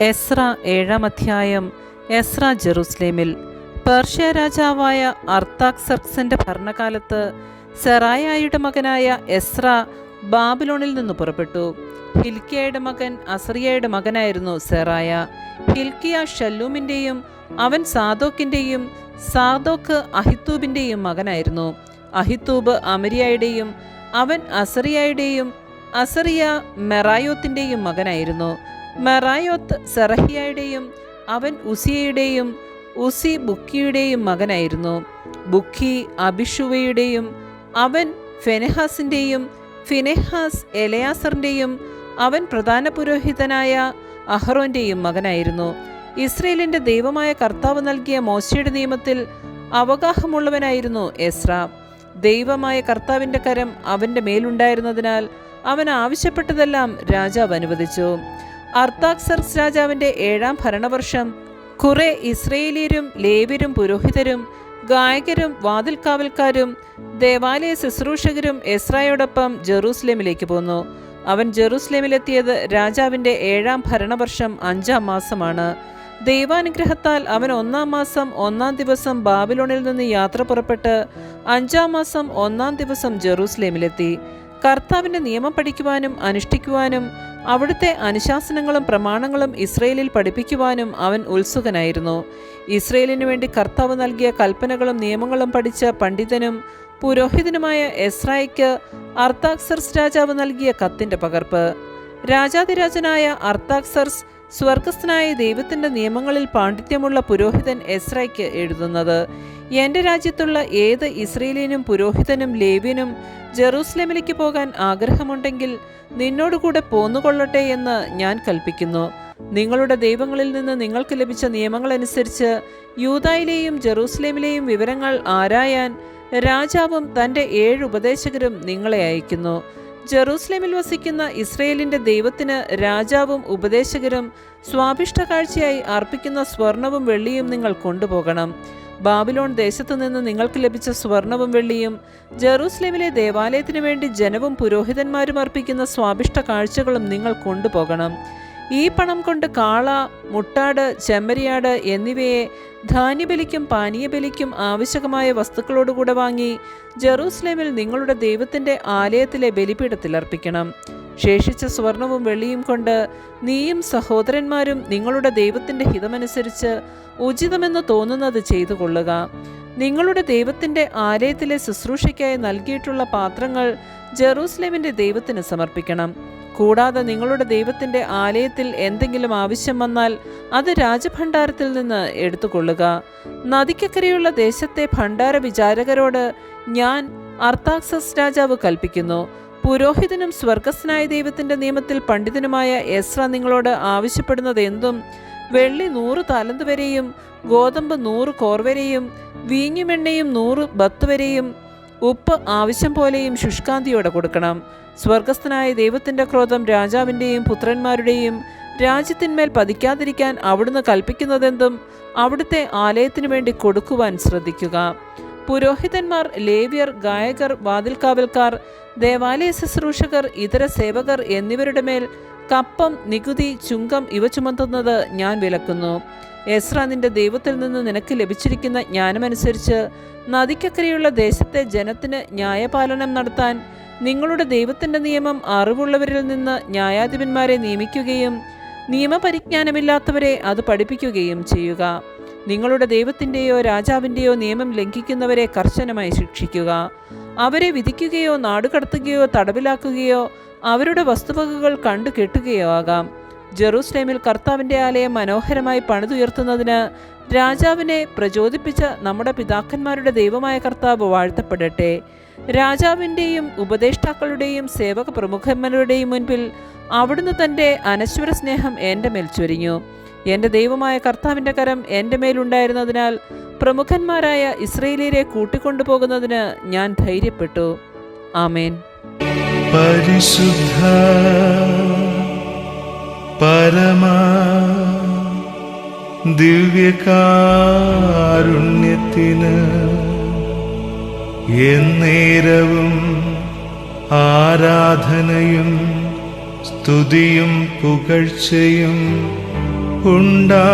എസ്ര ഏഴാം അധ്യായം എസ്ര ജെറുസലേമിൽ. പേർഷ്യ രാജാവായ അർത്താക്സർക്സന്റെ ഭരണകാലത്ത് സെറായായുടെ മകനായ എസ്ര ബാബിലോണിൽ നിന്ന് പുറപ്പെട്ടു. ഹിൽക്കിയയുടെ മകൻ അസറിയയുടെ മകനായിരുന്നു സെറായ. ഹിൽക്കിയ ഷല്ലൂമിന്റെയും അവൻ സാദോക്കിന്റെയും സാദോക്ക് അഹിത്തൂബിന്റെയും മകനായിരുന്നു. അഹിത്തൂബ് അമരിയായുടെയും അവൻ അസറിയായുടെയും അസറിയ മെറായോത്തിന്റെയും മകനായിരുന്നു. മെറായോത്ത് സെറഹിയയുടെയും അവൻ ഉസിയയുടെയും ഉസി ബുക്കിയുടെയും മകനായിരുന്നു. ബുക്കി അബിഷുവയുടെയും അവൻ ഫെനഹാസിന്റെയും ഫിനെഹാസ് എലയാസറിന്റെയും അവൻ പ്രധാന പുരോഹിതനായ അഹ്റോന്റെയും മകനായിരുന്നു. ഇസ്രയേലിന്റെ ദൈവമായ കർത്താവ് നൽകിയ മോശയുടെ നിയമത്തിൽ അവഗാഹമുള്ളവനായിരുന്നു എസ്ര. ദൈവമായ കർത്താവിന്റെ കരം അവന്റെ മേലുണ്ടായിരുന്നതിനാൽ അവൻ ആവശ്യപ്പെട്ടതെല്ലാം രാജാവ് അനുവദിച്ചു. അർത്താക്സർസ് രാജാവിന്റെ ഏഴാം ഭരണവർഷം. കുറെ ഇസ്രയേലിയരും ലേവ്യരും പുരോഹിതരും ഗായകരും വാതിൽക്കാവൽക്കാരും ദേവാലയ ശുശ്രൂഷകരും എസ്രായോടൊപ്പം ജെറൂസലേമിലേക്ക് പോന്നു. അവൻ ജെറൂസലേമിലെത്തിയത് രാജാവിന്റെ ഏഴാം ഭരണവർഷം അഞ്ചാം മാസമാണ്. ദൈവാനുഗ്രഹത്താൽ അവൻ ഒന്നാം മാസം ഒന്നാം ദിവസം ബാബിലോണിൽ നിന്ന് യാത്ര പുറപ്പെട്ട് അഞ്ചാം മാസം ഒന്നാം ദിവസം ജെറൂസലേമിലെത്തി. കർത്താവിന്റെ നിയമം പഠിക്കുവാനും അനുഷ്ഠിക്കുവാനും അവിടുത്തെ അനുശാസനങ്ങളും പ്രമാണങ്ങളും ഇസ്രയേലിൽ പഠിപ്പിക്കുവാനും അവൻ ഉത്സുകനായിരുന്നു. ഇസ്രയേലിനു വേണ്ടി കർത്താവ് നൽകിയ കൽപ്പനകളും നിയമങ്ങളും പഠിച്ച പണ്ഡിതനും പുരോഹിതനുമായ എസ്രായിക്ക് അർത്താക്സർസ് രാജാവ് നൽകിയ കത്തിന്റെ പകർപ്പ്. രാജാതിരാജനായ അർത്താക്സർസ് സ്വർഗസ്ഥനായ ദൈവത്തിന്റെ നിയമങ്ങളിൽ പാണ്ഡിത്യമുള്ള പുരോഹിതൻ എസ്രയ്ക്ക് എഴുതുന്നത് എന്റെ രാജ്യത്തുള്ള ഏത് ഇസ്രയേലിനും പുരോഹിതനും ലേവ്യനും ജെറൂസലേമിലേക്ക് പോകാൻ ആഗ്രഹമുണ്ടെങ്കിൽ നിന്നോടുകൂടെ പോന്നുകൊള്ളട്ടെ എന്ന് ഞാൻ കൽപ്പിക്കുന്നു. നിങ്ങളുടെ ദൈവങ്ങളിൽ നിന്ന് നിങ്ങൾക്ക് ലഭിച്ച നിയമങ്ങളനുസരിച്ച് യൂതായിലെയും ജെറൂസലേമിലെയും വിവരങ്ങൾ ആരായാൻ രാജാവും തന്റെ ഏഴ് ഉപദേശകരും നിങ്ങളെ അയക്കുന്നു. ജെറൂസലേമിൽ വസിക്കുന്ന ഇസ്രയേലിന്റെ ദൈവത്തിന് രാജാവും ഉപദേശകരും സ്വാഭിഷ്ട കാഴ്ചയായി അർപ്പിക്കുന്ന സ്വർണവും വെള്ളിയും നിങ്ങൾ കൊണ്ടുപോകണം. ബാബിലോൺ ദേശത്തു നിന്ന് നിങ്ങൾക്ക് ലഭിച്ച സ്വർണവും വെള്ളിയും ജെറൂസലേമിലെ ദേവാലയത്തിനു വേണ്ടി ജനവും പുരോഹിതന്മാരും അർപ്പിക്കുന്ന സ്വാഭിഷ്ട കാഴ്ചകളും നിങ്ങൾ കൊണ്ടുപോകണം. ഈ പണം കൊണ്ട് കാള മുട്ടാട് ചെമ്മരിയാട് എന്നിവയെ ധാന്യബലിക്കും പാനീയബലിക്കും ആവശ്യകമായ വസ്തുക്കളോടുകൂടെ വാങ്ങി ജെറൂസലേമിൽ നിങ്ങളുടെ ദൈവത്തിന്റെ ആലയത്തിലെ ബലിപീഠത്തിൽ അർപ്പിക്കണം. ശേഷിച്ച സ്വർണവും വെള്ളിയും കൊണ്ട് നീയും സഹോദരന്മാരും നിങ്ങളുടെ ദൈവത്തിന്റെ ഹിതമനുസരിച്ച് ഉചിതമെന്ന് തോന്നുന്നത് ചെയ്തു കൊള്ളുക. നിങ്ങളുടെ ദൈവത്തിന്റെ ആലയത്തിലെ ശുശ്രൂഷയ്ക്കായി നൽകിയിട്ടുള്ള പാത്രങ്ങൾ ജെറൂസലേമിന്റെ ദൈവത്തിന് സമർപ്പിക്കണം. കൂടാതെ നിങ്ങളുടെ ദൈവത്തിന്റെ ആലയത്തിൽ എന്തെങ്കിലും ആവശ്യം വന്നാൽ അത് രാജഭണ്ഡാരത്തിൽ നിന്ന് എടുത്തുകൊള്ളുക. നദിക്കക്കരയുള്ള ദേശത്തെ ഭണ്ഡാര വിചാരകരോട് ഞാൻ അർത്താക്സസ് രാജാവ് കൽപ്പിക്കുന്നു. പുരോഹിതനും സ്വർഗസ്നായ ദൈവത്തിന്റെ നിയമത്തിൽ പണ്ഡിതനുമായ എസ്ര നിങ്ങളോട് ആവശ്യപ്പെടുന്നത് എന്തും വെള്ളി നൂറ് താലന്ത് വരെയും ഗോതമ്പ് നൂറ് കോർ വരെയും വീഞ്ഞുമെണ്ണയും നൂറ് ബത്ത് വരെയും ഉപ്പ് ആവശ്യം പോലെയും ശുഷ്കാന്തിയോടെ കൊടുക്കണം. സ്വർഗസ്ഥനായ ദൈവത്തിന്റെ ക്രോധം രാജാവിന്റെയും പുത്രന്മാരുടെയും രാജ്യത്തിന്മേൽ പതിക്കാതിരിക്കാൻ അവിടുന്ന് കൽപ്പിക്കുന്നതെന്തും അവിടുത്തെ ആലയത്തിനു വേണ്ടി കൊടുക്കുവാൻ ശ്രദ്ധിക്കുക. പുരോഹിതന്മാർ ലേവ്യർ ഗായകർ വാതിൽക്കാവൽക്കാർ ദേവാലയ ശുശ്രൂഷകർ ഇതര സേവകർ എന്നിവരുടെ മേൽ കപ്പം നികുതി ചുങ്കം ഇവ ചുമത്തുന്നത് ഞാൻ വിലക്കുന്നു. എസ്ര നിന്റെ ദൈവത്തിൽ നിന്ന് നിനക്ക് ലഭിച്ചിരിക്കുന്ന ജ്ഞാനമനുസരിച്ച് നദിക്കക്കരയുള്ള ദേശത്തെ ജനത്തിന് ന്യായപാലനം നടത്താൻ നിങ്ങളുടെ ദൈവത്തിന്റെ നിയമം അറിവുള്ളവരിൽ നിന്ന് ന്യായാധിപന്മാരെ നിയമിക്കുകയും നിയമപരിജ്ഞാനമില്ലാത്തവരെ അത് പഠിപ്പിക്കുകയും ചെയ്യുക. നിങ്ങളുടെ ദൈവത്തിന്റെയോ രാജാവിന്റെയോ നിയമം ലംഘിക്കുന്നവരെ കർശനമായി ശിക്ഷിക്കുക. അവരെ വിധിക്കുകയോ നാടുകടത്തുകയോ തടവിലാക്കുകയോ അവരുടെ വസ്തുവകകൾ കണ്ടു കെട്ടുകയോ ആകാം. ജെറൂസലേമിൽ കർത്താവിന്റെ ആലയം മനോഹരമായി പണിതുയർത്തുന്നതിന് രാജാവിനെ പ്രചോദിപ്പിച്ച നമ്മുടെ പിതാക്കന്മാരുടെ ദൈവമായ കർത്താവ് വാഴ്ത്തപ്പെടട്ടെ. രാജാവിന്റെയും ഉപദേഷ്ടാക്കളുടെയും സേവക പ്രമുഖന്മാരുടെയും മുൻപിൽ അവിടുന്ന് തന്റെ അനശ്വര സ്നേഹം എന്റെ മേൽ ചൊരിഞ്ഞു. എന്റെ ദൈവമായ കർത്താവിന്റെ കരം എന്റെ മേലുണ്ടായിരുന്നതിനാൽ പ്രമുഖന്മാരായ ഇസ്രയേലിയരെ കൂട്ടിക്കൊണ്ടുപോകുന്നതിന് ഞാൻ ധൈര്യപ്പെട്ടു. ആമേൻ. പരിശുദ്ധ പരമാ ദിവ്യകാരുണ്യത്തിന് എന്നേരവും ആരാധനയും സ്തുതിയും പുകഴ്ചയും ഉണ്ടായിരിക്കട്ടെ.